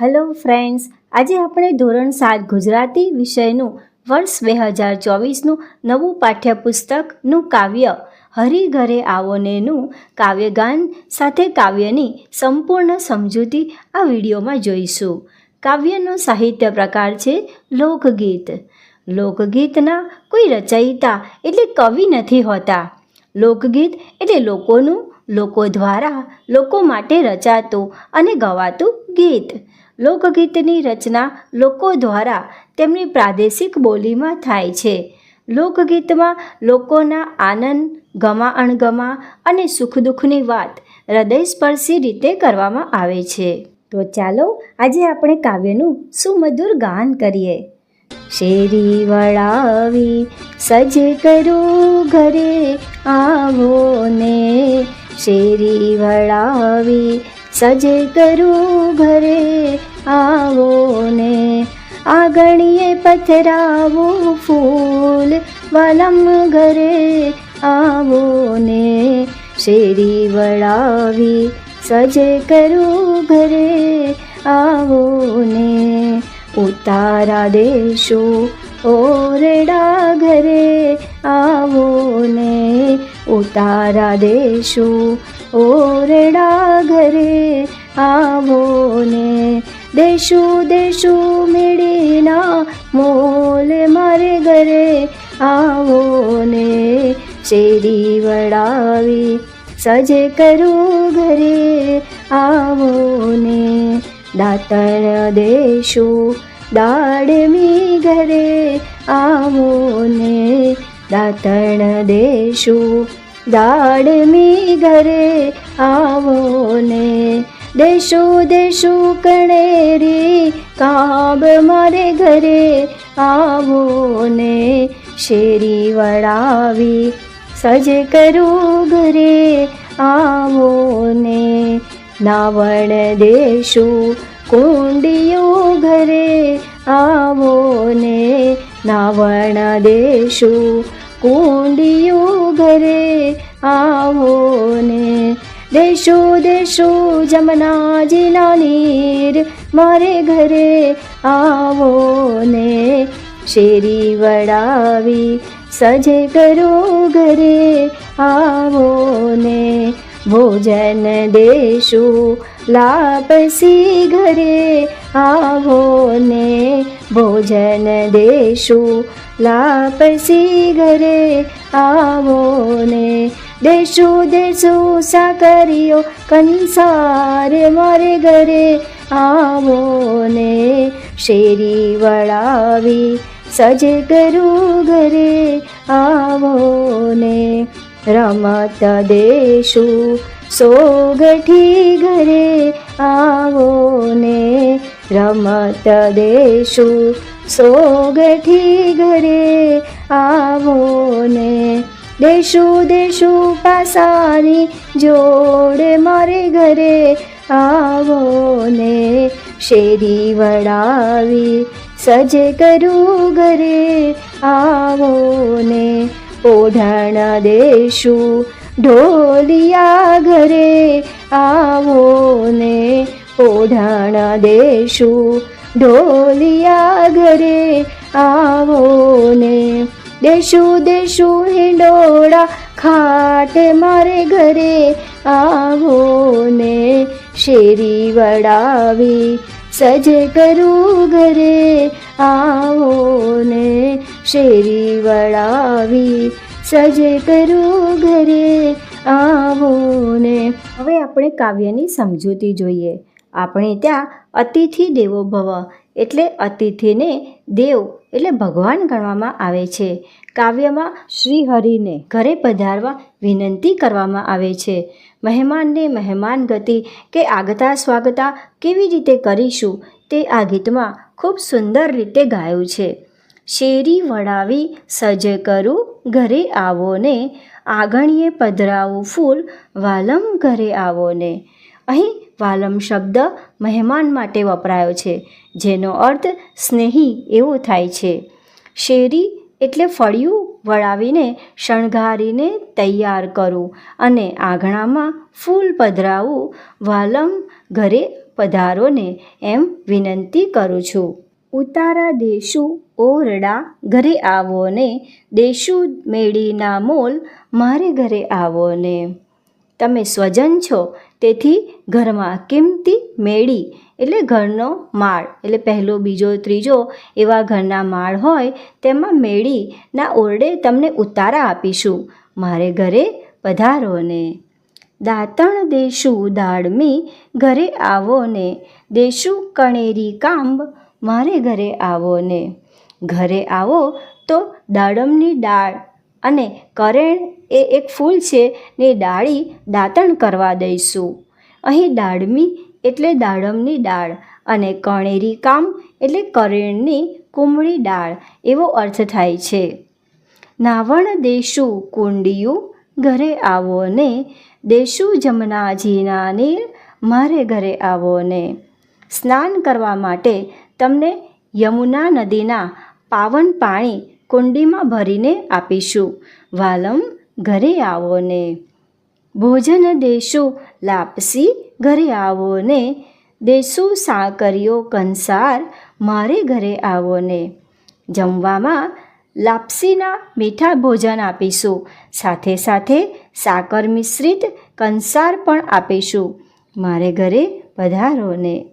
Hello friends આજે આપણે ધોરણ સાત ગુજરાતી વિષયનું, વર્ષ બે હજાર ચોવીસનું નવું પાઠ્યપુસ્તકનું કાવ્ય હરિઘરે આવોનેનું કાવ્યગાન સાથે કાવ્યની સંપૂર્ણ સમજૂતી આ વિડીયોમાં જોઈશું. કાવ્યનો સાહિત્ય પ્રકાર છે લોકગીત. લોકગીતના કોઈ રચયિતા એટલે કવિ નથી હોતા. લોકગીત એટલે લોકોનું, લોકો દ્વારા લોકો માટે રચાતું અને ગવાતું ગીત. લોકગીતની રચના લોકો દ્વારા તેમની પ્રાદેશિક બોલીમાં થાય છે. લોકગીતમાં લોકોના આનંદ, ગમા અણગમા અને સુખ દુઃખની વાત હૃદયસ્પર્શી રીતે કરવામાં આવે છે. તો ચાલો, આજે આપણે કાવ્યનું સુમધુર ગાન કરીએ. શેરી વળાવી, સજ કરું ઘરે આવો ને શેરી વળાવી, સજ કરો ઘરે આવો ને આગણીએ પથરાવો ફૂલ વલમ ઘરે. આવો ને શેરી વળાવી સજે કરું ઘરે. આવો ને ઉતારા દેશો ઓરડા ઘરે. આવો ને ઉતારા દેશો ઓરડા ઘરે. આવો ને દેશો દેશો મેળીના મોલ મારે ઘરે આવો ને શેરી વડાવી સજે કરું ઘરે આવો ને દાતણ દેશો દાડમી ઘરે આવો ને દાતણ દેશો દાડમી ઘરે આવો ને દેશો દેશો કણેરી કાબ મારે ઘરે આવો ને શેરી વડાવી સજ કરું ઘરે આવો ને નાવણ દેશો કુંડિયો ઘરે આવો ને નાવણ દેશો કુંડિયો ઘરે આવો દેશો જમનાજીના નીર મારે ઘરે આવો ને શેરી વડાવી સજે કરો ઘરે આવો ને ભોજન દેશો લાપસી ઘરે આવો ને ભોજન દેશો લાપસી ઘરે આવો ને દેશો દેશો સાકરીઓ કંસાર મારે ઘરે આવો ને શેરી વળાવી સજ કરું ઘરે આવો ને રમત દેશો સોગઠી ઘરે આવો ને રમત દેશું સોગઠી ઘરે આવો ને દેશો દેશો પાસાની જોડે મારે ઘરે આવો ને શેરી વડાવી સજ કરું ઘરે આવો ને. ઓઢણ દેશું ઢોલિયા ઘરે આવો ને. ઓઢણ દેશું ઢોલિયા ઘરે આવો ને. દેશુ દેશું હિંડોળા ખાટે મારે ઘરે આવો ને શેરી વડાવી, સજે કરું ઘરે આવો ને શેરી વડાવી, સજે કરું ઘરે આવો ને. હવે આપણે કાવ્યની સમજૂતી જોઈએ. આપણે ત્યાં અતિથિ દેવો ભવ, એટલે અતિથિને દેવ એટલે ભગવાન ગણવામાં આવે છે. કાવ્યમાં શ્રીહરિને ઘરે પધારવા વિનંતી કરવામાં આવે છે. મહેમાનને મહેમાન ગતિ કે આગતા સ્વાગતા કેવી રીતે કરીશું તે આ ગીતમાં ખૂબ સુંદર રીતે ગાયું છે. શેરી વડાવી સજ કરું, ઘરે આવો ને. આગણીએ પધરાવું ફૂલ, વાલમ ઘરે આવો ને. અહીં વાલમ શબ્દ મહેમાન માટે વપરાયો છે, જેનો અર્થ સ્નેહી એવો થાય છે. શેરી એટલે ફળિયું વળાવીને શણગારીને તૈયાર કરું અને આંગણામાં ફૂલ પધરાવું, વાલમ ઘરે પધારોને એમ વિનંતી કરું છું. ઉતારા દેશું ઓરડા ઘરે આવો ને, દેશું મેળીના મોલ મારે ઘરે આવો ને. તમે સ્વજન છો તેથી ઘરમાં કિંમતી મેળી એટલે ઘરનો માળ. એટલે પહેલો, બીજો, ત્રીજો એવા ઘરના માળ હોય, તેમાં મેળીના ઓરડે તમને ઉતારા આપીશું. મારે ઘરે પધારો ને દાતણ દેશું દાળમી ઘરે આવો ને દેશું કણેરી કાંબ, મારે ઘરે આવો ને ઘરે આવો તો દાડમની દાળ અને કરેણ એ એક ફૂલ છે ને ડાળી દાંતણ કરવા દઈશું. અહીં દાળમી એટલે દાડમની દાળ અને કણેરી કામ એટલે કરેણની કુમળી દાળ એવો અર્થ થાય છે. નાવણ દેશું કુંડિયું ઘરે આવો ને, દેશું જમનાજીના નીર મારે ઘરે આવો ને. સ્નાન કરવા માટે તમને યમુના નદીના પાવન પાણી કુંડીમાં ભરીને આપીશું. વાલમ ઘરે આવો ને. ભોજન દેશું લાપસી, ઘરે આવો ને. દેશું સાકરીઓ કંસાર, મારે ઘરે આવો ને. જમવામાં લાપસીના મીઠા ભોજન આપીશું. સાથે સાથે સાકર મિશ્રિત કંસાર પણ આપીશું. મારે ઘરે પધારો ને.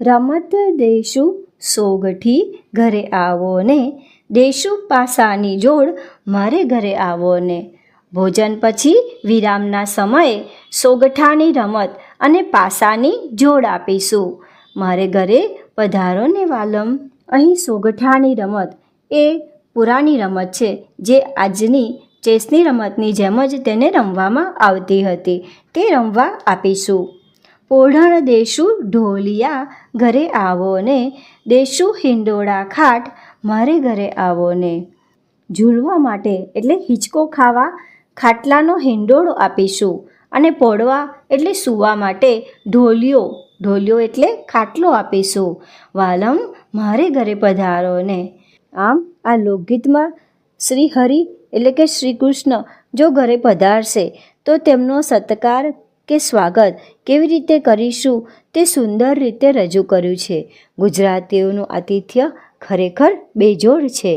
રમત દેશું સોગઠી, ઘરે આવો ને. દેશું પાસાની જોડ, મારે ઘરે આવો ને. ભોજન પછી વિરામના સમયે સોગઠાની રમત અને પાસાની જોડ આપીશું. મારે ઘરે પધારો ને વાલમ. અહીં સોગઠાની રમત એ પુરાની રમત છે, જે આજની ચેસની રમતની જેમ જ તેને રમવામાં આવતી હતી. તે રમવા આપીશું. પોઢણ દેશું ઢોલિયા, ઘરે આવો ને. દેશું હિંડોળા ખાટ, મારે ઘરે આવો ને. ઝૂલવા માટે, એટલે હિંચકો ખાવા ખાટલાનો હિંડોળો આપીશું અને પોડવા એટલે સૂવા માટે ઢોલિયો ઢોલિયો એટલે ખાટલો આપીશું. વાલમ, મારે ઘરે પધારો ને આમ આ લોકગીતમાં શ્રી હરિ એટલે કે શ્રી કૃષ્ણ જો ઘરે પધારશે, તો તેમનો સત્કાર કે સ્વાગત કેવી રીતે કરીશું તે સુંદર રીતે રજૂ કર્યું છે. ગુજરાતીઓનું આતિથ્ય ખરેખર બેજોડ છે.